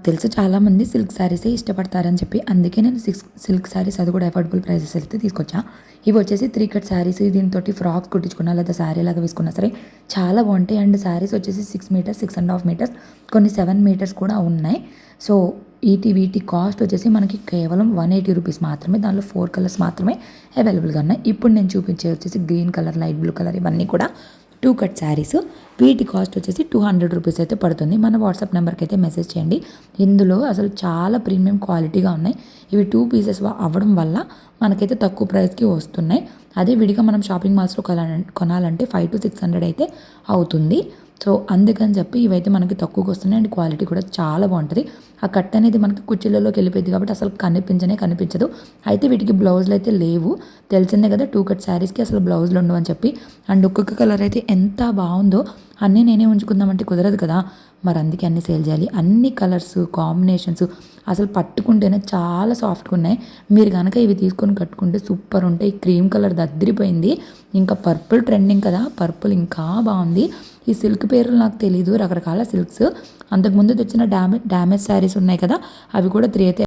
తెలుసు చాలామంది సిల్క్ శారీసే ఇష్టపడతారని చెప్పి అందుకే నేను సిక్స్ సిల్క్ శారీస్ అది కూడా అఫోర్డబుల్ ప్రైసెస్ అయితే తీసుకొచ్చా. ఇవి వచ్చేసి త్రీ కట్ శారీస్ దీంతో ఫ్రాక్స్ కుట్టించుకున్నా లేదా శారీ లాగా వేసుకున్నా సరే చాలా బాగుంటాయి. అండ్ శారీస్ వచ్చేసి six metres six and half metres కొన్ని సెవెన్ మీటర్స్ కూడా ఉన్నాయి. సో ఈటి వీటి కాస్ట్ వచ్చేసి మనకి కేవలం వన్ ఎయిటీ రూపీస్ మాత్రమే దానిలో ఫోర్ కలర్స్ మాత్రమే అవైలబుల్గా ఉన్నాయి. ఇప్పుడు నేను చూపించే వచ్చేసి green colour light blue colour ఇవన్నీ కూడా. Two cut sarees. వీటి కాస్ట్ వచ్చేసి టూ హండ్రెడ్ రూపీస్ అయితే పడుతుంది. మన వాట్సాప్ నెంబర్కి అయితే మెసేజ్ చేయండి. ఇందులో అసలు చాలా ప్రీమియం క్వాలిటీగా ఉన్నాయి. ఇవి టూ పీసెస్ అవ్వడం వల్ల మనకైతే తక్కువ ప్రైస్కి వస్తున్నాయి. అదే విడిగా మనం షాపింగ్ మాల్స్లో కొనాలంటే కొనాలంటే ఫైవ్ టు సిక్స్ హండ్రెడ్ అయితే అవుతుంది. సో అందుకని చెప్పి ఇవైతే మనకి తక్కువకి వస్తున్నాయి. అండ్ క్వాలిటీ కూడా చాలా బాగుంటుంది. ఆ కట్ అనేది మనకి కుర్చీలలోకి వెళ్ళిపోయింది కాబట్టి అసలు కనిపించనే కనిపించదు. అయితే వీటికి బ్లౌజులు అయితే లేవు. తెలిసిందే కదా టూ కట్ శారీస్కి అసలు బ్లౌజులు ఉండవు అని చెప్పి. అండ్ ఒక్కొక్క కలర్ అయితే ఎంత బాగుందో అన్నీ నేనే ఉంచుకుందామంటే కుదరదు కదా. మరి అందుకే అన్ని సేల్ చేయాలి. అన్ని కలర్స్ కాంబినేషన్స్ అసలు పట్టుకుంటేనే చాలా సాఫ్ట్గా ఉన్నాయి. మీరు కనుక ఇవి తీసుకొని కట్టుకుంటే సూపర్ ఉంటాయి. క్రీమ్ కలర్ దద్దరిపోయింది. ఇంకా పర్పుల్ ట్రెండింగ్ కదా. పర్పుల్ ఇంకా బాగుంది. ఈ సిల్క్ పేర్లు నాకు తెలీదు. రకరకాల సిల్క్స్ అంతకుముందు తెచ్చిన డ్యామేజ్ డ్యామేజ్ శారీస్ ఉన్నాయి కదా. అవి కూడా త్రీ అయితే